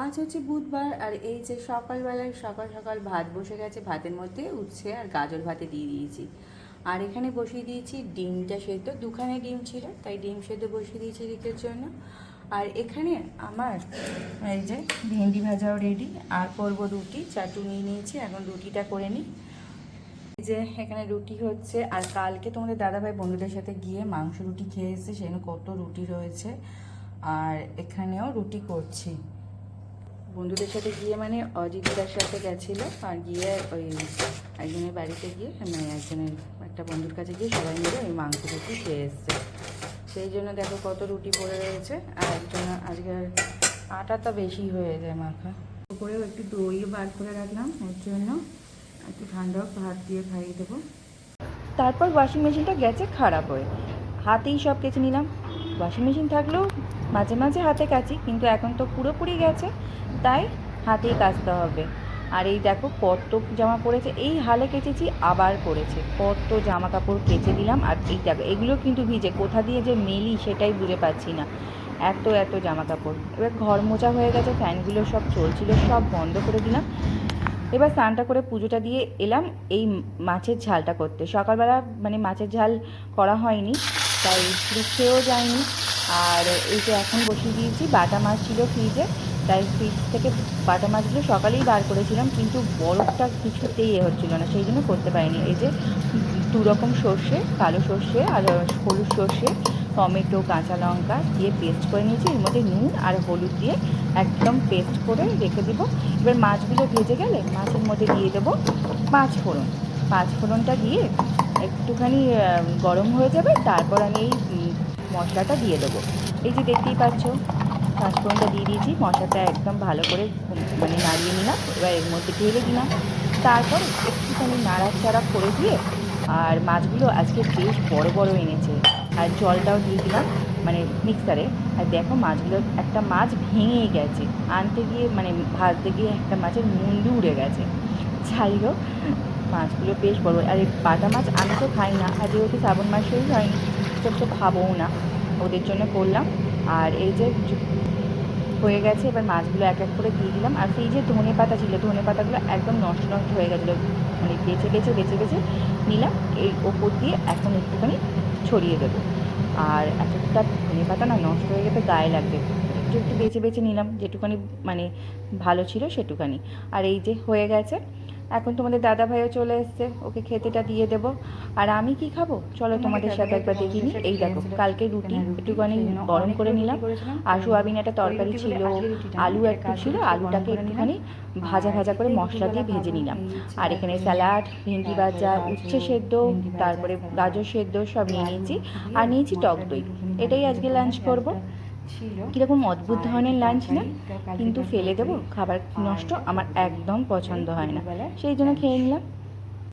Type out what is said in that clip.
আজ হচ্ছে বুধবার আর এই যে সকালবেলায় সকাল সকাল ভাত বসে গেছে, ভাতের মধ্যে উচ্ছে আর গাজর ভাতে দিয়ে দিয়েছি। আর এখানে বসিয়ে দিয়েছি ডিমটা সেদ্ধ, দুখানে ডিম ছিল, তাই ডিম সেদ্ধ বসিয়ে দিয়েছি রিকের জন্য। আর এখানে আমার এই যে ভেন্ডি ভাজাও রেডি আর করব রুটি, চাটু নিয়ে নিয়েছি, এখন রুটিটা করে নিই। যে এখানে রুটি হচ্ছে, আর কালকে তোমাদের দাদাভাই বন্ধুদের সাথে গিয়ে মাংস রুটি খেয়ে এসেছে, সেখানে কত রুটি রয়েছে। আর এখানেও রুটি করছি। বন্ধুদের সাথে গিয়ে মানে অজিতার সাথে গেছিল আর গিয়ে ওই একজনের বাড়িতে গিয়ে মানে একজনের একটা বন্ধুর কাছে গিয়ে সবাই মিলে ওই মাংস রুটি খেয়ে এসছে। সেই জন্য দেখো কত রুটি পড়ে রয়েছে আর একজন আজকের আটাটা বেশি হয়ে যায় মাখা। উপরেও একটু দই বার করে রাখলাম ওর জন্য। একটু ঠান্ডা ভাত দিয়ে খাইয়ে দেবো। তারপর ওয়াশিং মেশিনটা গেছে খারাপ হয়ে। হাতেই সব কেচে নিলাম। ওয়াশিং মেশিন থাকলেও মাঝে মাঝে হাতে কাচি, কিন্তু এখন তো পুরোপুরি গেছে, তাই হাতেই কাচতে হবে। আর এই দেখো কত জামা পড়েছে, এই হালে কেচেছি, আবার পড়েছে। কত জামা কাপড় কেচে দিলাম, আর এই দেখো, এগুলো কিন্তু ভিজে, কোথা দিয়ে যে মেলি সেটাই বুঝে পাচ্ছি না। এত এত জামা কাপড় এবার ঘর মোচা হয়ে গেছে, ফ্যানগুলো সব চলছিল, সব বন্ধ করে দিলাম। এবার স্নানটা করে পুজোটা দিয়ে এলাম, এই মাছের ঝালটা করতে। সকালবেলা মানে মাছের ঝাল করা হয়নি তাই শুধু খেয়েও যায়নি আর এই যে এখন বসিয়ে দিয়েছি, বাটা মাছ ছিল ফ্রিজে তাই ফ্রিজ থেকে বাটা মাছগুলো সকালেই বার করেছিলাম, কিন্তু বরফটা কিছুতেই এ হচ্ছিল না, সেই জন্য করতে পারিনি। এই যে দু রকম সর্ষে, কালো সর্ষে আর হলুদ সর্ষে, টমেটো, কাঁচা লঙ্কা দিয়ে পেস্ট করে নিয়েছি। এর মধ্যে নুন আর হলুদ দিয়ে একদম পেস্ট করে রেখে দেবো। এবার মাছগুলো ভেজে গেলে মাছের মধ্যে দিয়ে দেবো পাঁচ ফোড়ন। পাঁচ ফোড়নটা দিয়ে একটুখানি গরম হয়ে যাবে, তারপর আমি এই মশলাটা দিয়ে দেবো। এই যে দেখতেই পাচ্ছ পাঁচ ফোড়নটা দিয়ে দিয়েছি, মশলাটা একদম ভালো করে মানে নাড়িয়ে নিলাম, এবার এর মধ্যে ঢেলে দিলাম। তারপর একটুখানি নাড়াচাড়া করে দিয়ে, আর মাছগুলো আজকে বেশ বড় বড় এনেছে, আর জলটাও দিয়ে দিলাম মানে মিক্সারে। আর দেখো মাছগুলো, একটা মাছ ভেঙে গেছে, আনতে গিয়ে মানে ভাজতে গিয়ে একটা মাছের মুন্ডু উড়ে গেছে। যাই হোক মাছগুলো বেশ বড়। আর এই বাটা মাছ আমি তো খাই না, আর যেহেতু শ্রাবণ মাসেই হয়নি সব তো খাবোও না। ওদের জন্য করলাম। আর এই যে হয়ে গেছে, এবার মাছগুলো এক এক করে দিয়ে দিলাম। আর সেই যে ধনে পাতা ছিল, ধনে পাতাগুলো একদম নষ্ট নষ্ট হয়ে গেছিল। মানে বেছে বেছে বেছে বেছে নিলাম। এই ওপর দিয়ে এখন একটুখানি ছড়িয়ে দেবো। আর এতটা ধনে পাতা না নষ্ট হয়ে গেলে গায়ে লাগবে। একটু একটু বেছে বেছে নিলাম। যেটুখানি মানে ভালো ছিল সেটুখানি। আর এই যে হয়ে গেছে এখন তোমাদের দাদা ভাইও চলে এসছে ওকে খেতেটা দিয়ে দেবো। আর আমি কি খাব? চলো তোমাদের সাথে একবার দেখিনি। এই দেখো কালকে রুটি একটুখানি গরম করে নিলাম। আর সোয়াবিন একটা তরকারি ছিল আলু একটু ছিল আলুটাকে একটুখানি ভাজা ভাজা করে মশলা দিয়ে ভেজে নিলাম। আর এখানে স্যালাড ভেন্ডি ভাজা উচ্ছে সেদ্ধ তারপরে গাজর সেদ্ধ সব নিয়ে নিয়েছি। আর নিয়েছি টক দই। এটাই আজকে লাঞ্চ করব। কীরকম অদ্ভুত ধরনের লাঞ্চ না? কিন্তু ফেলে দেবো খাবার নষ্ট আমার একদম পছন্দ হয় না। সেই জন্য খেয়ে নিলাম।